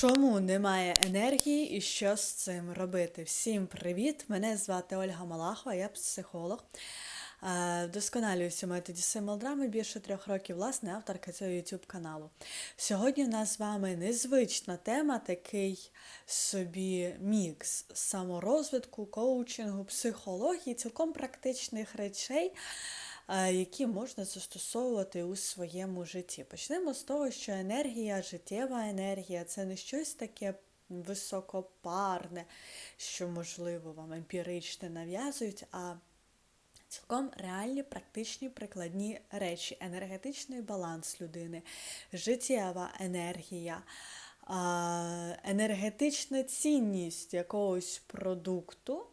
Чому немає енергії і що з цим робити? Всім привіт! Мене звати Ольга Малахова, я психолог. Е, Вдосконалююся методі символ-драми більше трьох років, власне, авторка цього YouTube каналу. Сьогодні в нас з вами незвична тема, такий собі мікс саморозвитку, коучингу, психології, цілком практичних речей які можна застосовувати у своєму житті. Почнемо з того, що енергія, життєва енергія це не щось таке високопарне, що, можливо, вам емпіричне нав'язують, а цілком реальні, практичні, прикладні речі, енергетичний баланс людини, життєва енергія. Енергетична цінність якогось продукту,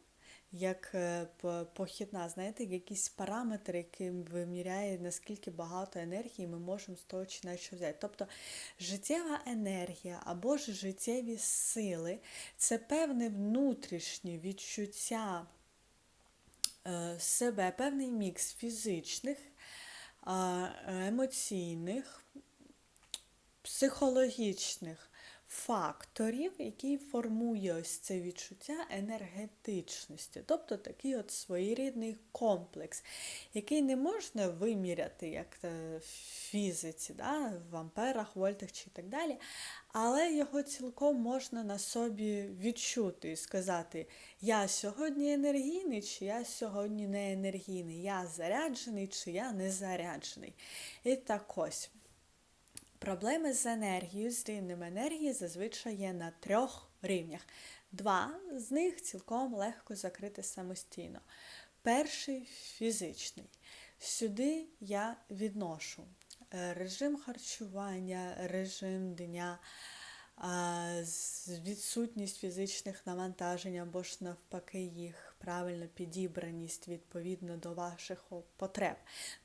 як е, похідна, знаєте, якісь параметри, які виміряє, наскільки багато енергії ми можемо з того чи на взяти. Тобто життєва енергія або ж життєві сили це певне внутрішнє відчуття е, себе, певний мікс фізичних, емоційних, психологічних факторів, який формує ось це відчуття енергетичності. Тобто такий от своєрідний комплекс, який не можна виміряти як е, в фізиці, да, в амперах, вольтах чи так далі, але його цілком можна на собі відчути і сказати, я сьогодні енергійний, чи я сьогодні не енергійний, я заряджений, чи я не заряджений. І так ось. Проблеми з енергією, з рівнем енергії зазвичай є на трьох рівнях. Два з них цілком легко закрити самостійно. Перший фізичний. Сюди я відношу е, режим харчування, режим дня, відсутність фізичних навантажень або ж навпаки їх правильна підібраність відповідно до ваших потреб,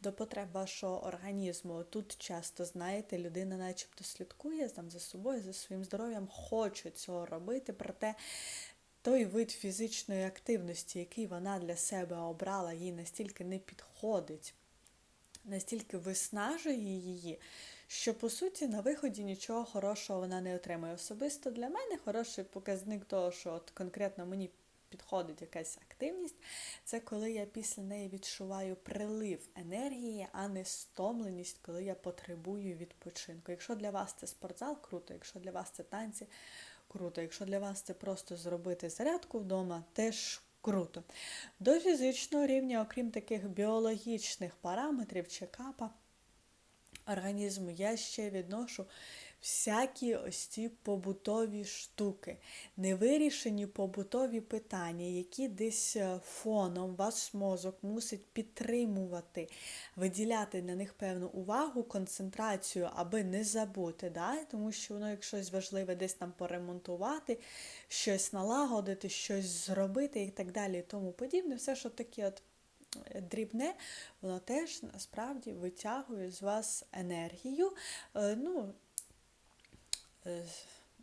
до потреб вашого організму. Тут часто, знаєте, людина начебто слідкує там за собою, за своїм здоров'ям, хоче цього робити, проте той вид фізичної активності, який вона для себе обрала, їй настільки не підходить настільки виснажує її, що по суті на виході нічого хорошого вона не отримує. Особисто для мене хороший показник того, що от конкретно мені підходить якась активність, це коли я після неї відчуваю прилив енергії, а не стомленість, коли я потребую відпочинку. Якщо для вас це спортзал, круто, якщо для вас це танці, круто. Якщо для вас це просто зробити зарядку вдома, теж круто. До фізичного рівня, окрім таких біологічних параметрів чекапа організму, я ще відношу всякі ось ці побутові штуки, невирішені побутові питання, які десь е, фоном ваш мозок мусить підтримувати, виділяти на них певну увагу, концентрацію, аби не забути. Да? Тому що воно, як важливе, десь там поремонтувати, щось налагодити, щось зробити і так далі, і тому подібне, все, що таке от дрібне, воно теж насправді витягує з вас енергію. Е, Ну, е,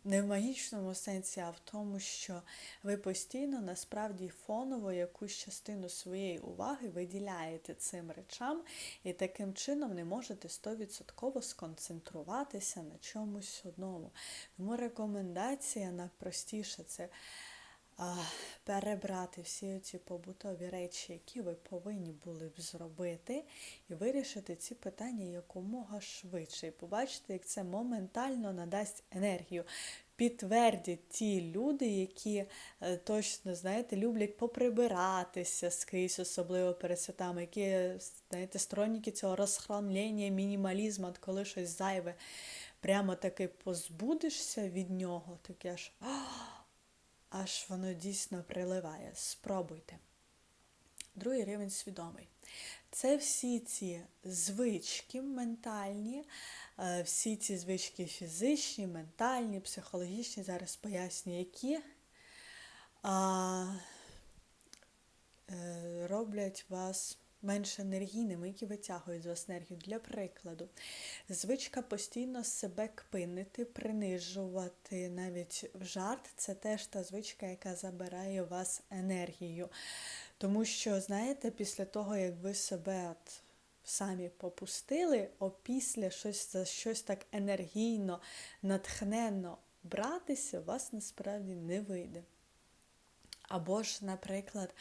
не в магічному сенсі, а в тому, що ви постійно насправді фоново якусь частину своєї уваги виділяєте цим речам і таким чином не можете 100% сконцентруватися на чомусь одному. Тому рекомендація найпростіше це перебрати всі ці побутові речі, які ви повинні були б зробити, і вирішити ці питання якомога швидше. І побачите, як це моментально надасть енергію. Підтвердять ті люди, які е, точно, знаєте, люблять поприбиратися скрізь, особливо перед святами, які, знаєте, сторонники цього розхламлення, мінімалізму, коли щось зайве, прямо таки позбудешся від нього, таке аж аж воно дійсно приливає. Спробуйте. Другий рівень свідомий. Це всі ці звички ментальні, е, всі ці звички фізичні, ментальні, психологічні, зараз поясню, які е, роблять вас менш енергійними, які витягують з вас енергію. Для прикладу, звичка постійно себе кпинити, принижувати навіть в жарт це теж та звичка, яка забирає у вас енергію. Тому що, знаєте, після того, як ви себе от самі попустили, опісля щось за щось так енергійно, натхненно братися, у вас насправді не вийде. Або ж, наприклад,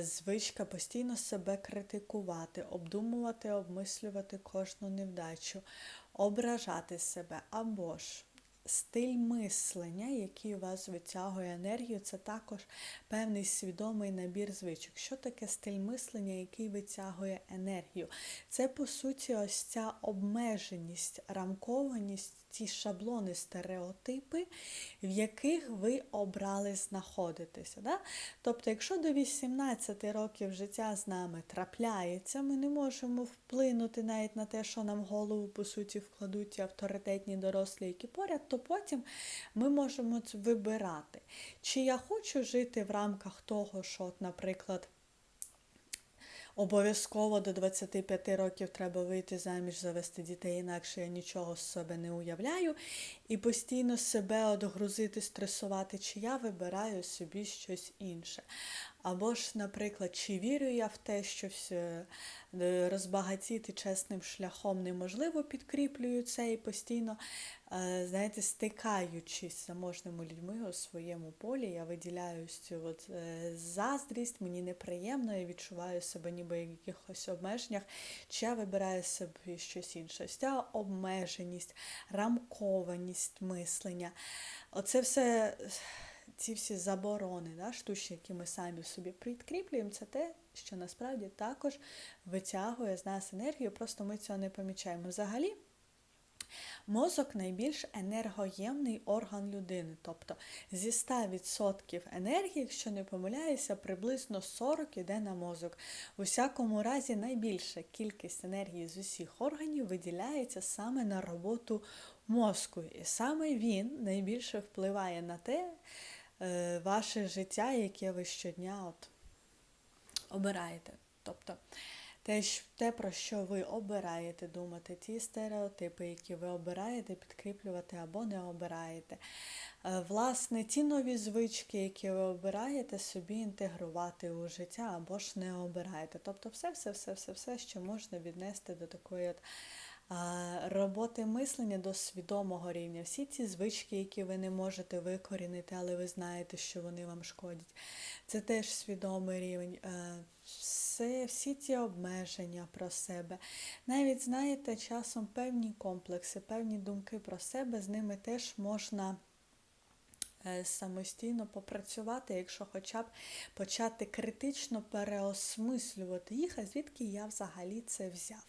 звичка постійно себе критикувати, обдумувати, обмислювати кожну невдачу, ображати себе, або ж стиль мислення, який у вас витягує енергію, це також певний свідомий набір звичок. Що таке стиль мислення, який витягує енергію? Це, по суті, ось ця обмеженість, рамкованість, ті шаблони, стереотипи, в яких ви обрали знаходитися. Да? Тобто, якщо до 18 років життя з нами трапляється, ми не можемо вплинути навіть на те, що нам в голову, по суті, вкладуть авторитетні дорослі, які поряд, то потім ми можемо вибирати. Чи я хочу жити в рамках того, що, наприклад, Обов'язково до 25 років треба вийти заміж, завести дітей, інакше я нічого з себе не уявляю. І постійно себе одгрузити, стресувати, чи я вибираю собі щось інше. Або ж, наприклад, чи вірю я в те, що все розбагатіти чесним шляхом неможливо, підкріплюю це і постійно, е, знаєте, стикаючись з заможними людьми у своєму полі, я виділяю цю от е, заздрість, мені неприємно, я відчуваю себе ніби в якихось обмеженнях, чи я вибираю собі щось інше. Ця обмеженість, рамкованість мислення. Оце все ці всі заборони, да, штучні, які ми самі собі підкріплюємо, це те, що насправді також витягує з нас енергію, просто ми цього не помічаємо. Взагалі, мозок найбільш енергоємний орган людини. Тобто зі 100% енергії, якщо не помиляюся, приблизно 40 йде на мозок. У всякому разі, найбільша кількість енергії з усіх органів виділяється саме на роботу мозку. І саме він найбільше впливає на те, Е, ваше життя, яке ви щодня от обираєте. Тобто те, те, про що ви обираєте думати, ті стереотипи, які ви обираєте, підкріплювати або не обираєте. Е, власне, ті нові звички, які ви обираєте, собі інтегрувати у життя або ж не обираєте. Тобто все-все-все-все, що можна віднести до такої от роботи мислення до свідомого рівня. Всі ці звички, які ви не можете викорінити, але ви знаєте, що вони вам шкодять. Це теж свідомий рівень. Все, Всі ці обмеження про себе. Навіть, знаєте, часом певні комплекси, певні думки про себе, з ними теж можна. Е, самостійно попрацювати, якщо хоча б почати критично переосмислювати їх, а звідки я взагалі це взяв.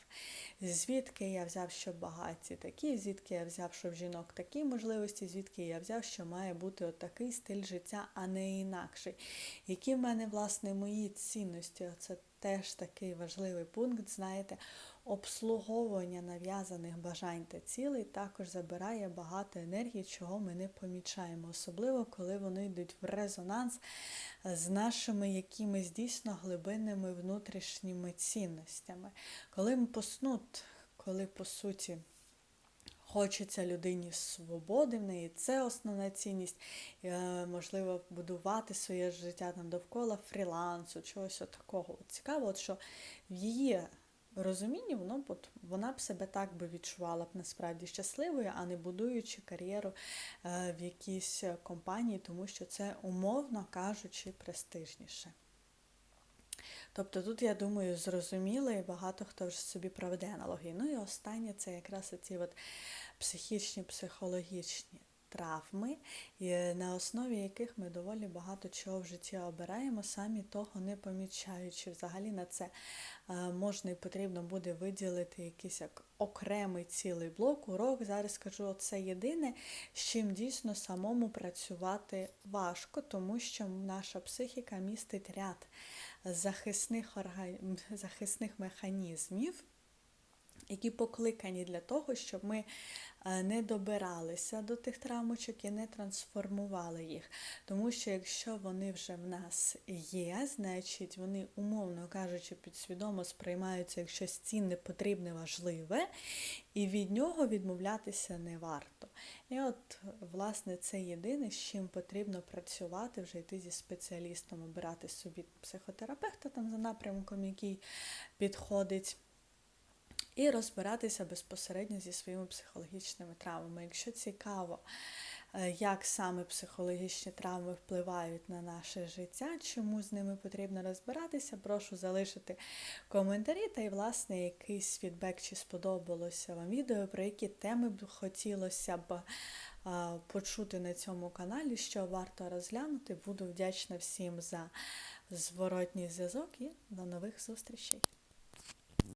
Звідки я взяв, що багаті такі, звідки я взяв, що в жінок такі можливості, звідки я взяв, що має бути отакий стиль життя, а не інакший. Які в мене, власне, мої цінності? Це теж такий важливий пункт, знаєте, обслуговування нав'язаних бажань та цілей також забирає багато енергії, чого ми не помічаємо, особливо коли вони йдуть в резонанс з нашими якимись дійсно глибинними внутрішніми цінностями. Коли ми поснут, коли по суті. Хочеться людині свободи, в неї це основна цінність, е, можливо, будувати своє життя там довкола фрілансу, чогось такого. Цікаво, от що в її розумінні воно от, вона б себе так би відчувала б насправді щасливою, а не будуючи кар'єру е, в якійсь компанії, тому що це умовно кажучи престижніше. Тобто тут, я думаю, зрозуміло і багато хто вже собі проведе аналогії. Ну і останнє це якраз оці от психічні, психологічні травми, на основі яких ми доволі багато чого в житті обираємо, самі того не помічаючи. Взагалі на це е, можна і потрібно буде виділити якийсь як окремий цілий блок, урок. Зараз скажу, це єдине, з чим дійсно самому працювати важко, тому що наша психіка містить ряд захисних, орган... захисних механізмів які покликані для того, щоб ми е, не добиралися до тих травмочок і не трансформували їх. Тому що якщо вони вже в нас є, значить вони, умовно кажучи, підсвідомо сприймаються як щось цінне, потрібне, важливе, і від нього відмовлятися не варто. І от, власне, це єдине, з чим потрібно працювати, вже йти зі спеціалістом, обирати собі психотерапевта там за напрямком, який підходить і розбиратися безпосередньо зі своїми психологічними травмами. Якщо цікаво е, як саме психологічні травми впливають на наше життя, чому з ними потрібно розбиратися, прошу залишити коментарі та й, власне, якийсь фідбек, чи сподобалося вам відео, про які теми б хотілося б почути на цьому каналі, що варто розглянути. Буду вдячна всім за зворотній зв'язок і до нових зустрічей.